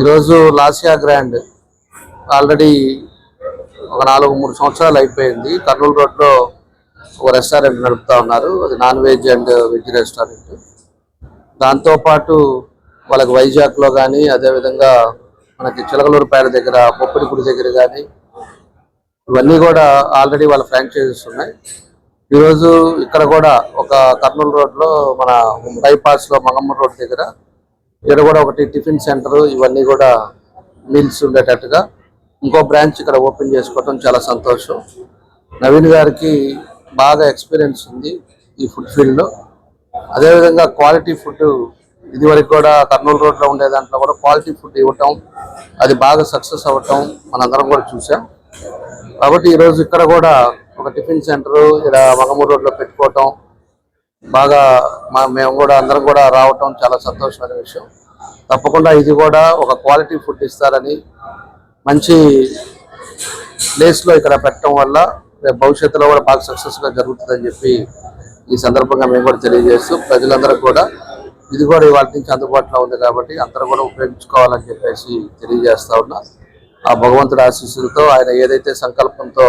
ఈరోజు లాసియా grand. Already ఒక నాలుగు మూడు సంవత్సరాలు అయిపోయింది. కర్నూలు రోడ్లో ఒక రెస్టారెంట్ నడుపుతా ఉన్నారు. అది non veg and veg restaurant. దాంతోపాటు వాళ్ళకి వైజాగ్లో కానీ అదేవిధంగా మనకి చిలకలూరుపేట దగ్గర పొప్పిడి గుడి దగ్గర కానీ ఇవన్నీ కూడా ఆల్రెడీ వాళ్ళ ఫ్రాంచైజెస్ ఉన్నాయి. ఈరోజు ఇక్కడ కూడా ఒక కర్నూలు రోడ్లో మన బైపాస్లో మంగమ్మ రోడ్ దగ్గర ఇక్కడ కూడా ఒకటి టిఫిన్ సెంటర్ ఇవన్నీ కూడా మీల్స్ ఉండేటట్టుగా ఇంకో బ్రాంచ్ ఇక్కడ ఓపెన్ చేసుకోవడం చాలా సంతోషం. నవీన్ గారికి బాగా ఎక్స్పీరియన్స్ ఉంది ఈ ఫుడ్ ఫీల్డ్లో. అదేవిధంగా క్వాలిటీ ఫుడ్ ఇదివరకు కూడా కర్నూలు రోడ్లో ఉండే దాంట్లో కూడా క్వాలిటీ ఫుడ్ ఇవ్వటం అది బాగా సక్సెస్ అవ్వటం మనందరం కూడా చూసాం. కాబట్టి ఈరోజు ఇక్కడ కూడా ఒక టిఫిన్ సెంటర్ ఇక్కడ మగమూరు రోడ్లో పెట్టుకోవటం బాగా మా మేము కూడా అందరం కూడా రావటం చాలా సంతోషమైన విషయం. తప్పకుండా ఇది కూడా ఒక క్వాలిటీ ఫుడ్ ఇస్తారని మంచి ప్లేస్లో ఇక్కడ పెట్టడం వల్ల రేపు భవిష్యత్తులో కూడా బాగా సక్సెస్గా జరుగుతుందని చెప్పి ఈ సందర్భంగా మేము కూడా తెలియజేస్తూ ప్రజలందరూ కూడా ఇది కూడా ఇవాళ నుంచి అందుబాటులో ఉంది కాబట్టి అందరూ కూడా ఉపయోగించుకోవాలని చెప్పేసి తెలియజేస్తా ఉన్నా. ఆ భగవంతుడి ఆశీస్సులతో ఆయన ఏదైతే సంకల్పంతో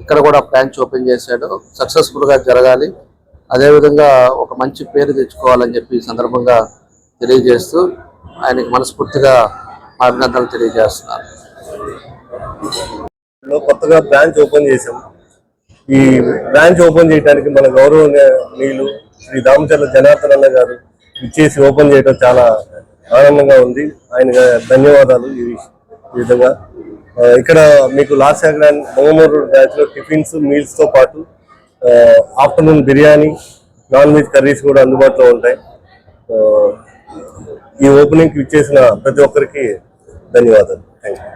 ఇక్కడ కూడా బ్రాంచ్ ఓపెన్ చేశాడో సక్సెస్ఫుల్గా జరగాలి. అదేవిధంగా ఒక మంచి పేరు తెచ్చుకోవాలని చెప్పి సందర్భంగా తెలియజేస్తూ ఆయనకి మనస్ఫూర్తిగా అభినందనలు తెలియజేస్తున్నాను. కొత్తగా బ్రాంచ్ ఓపెన్ చేశాం. ఈ బ్రాంచ్ ఓపెన్ చేయడానికి మన గౌరవనీయులు శ్రీ దామచర్ల జనార్దన్ అన్న గారు ఇచ్చేసి ఓపెన్ చేయడం చాలా ఆనందంగా ఉంది. ఆయన ధన్యవాదాలు ఈ విధంగా. ఇక్కడ మీకు లాస్ట్ గ్రాండ్ మొగమూరు బ్యాచ్లో టిఫిన్స్ మీల్స్తో పాటు afternoon biryani non veg curries కూడా అందుబాటులో ఉంటాయి. ఈ ఓపెనింగ్కి ఇచ్చేసిన ప్రతి ఒక్కరికి ధన్యవాదాలు. Thank you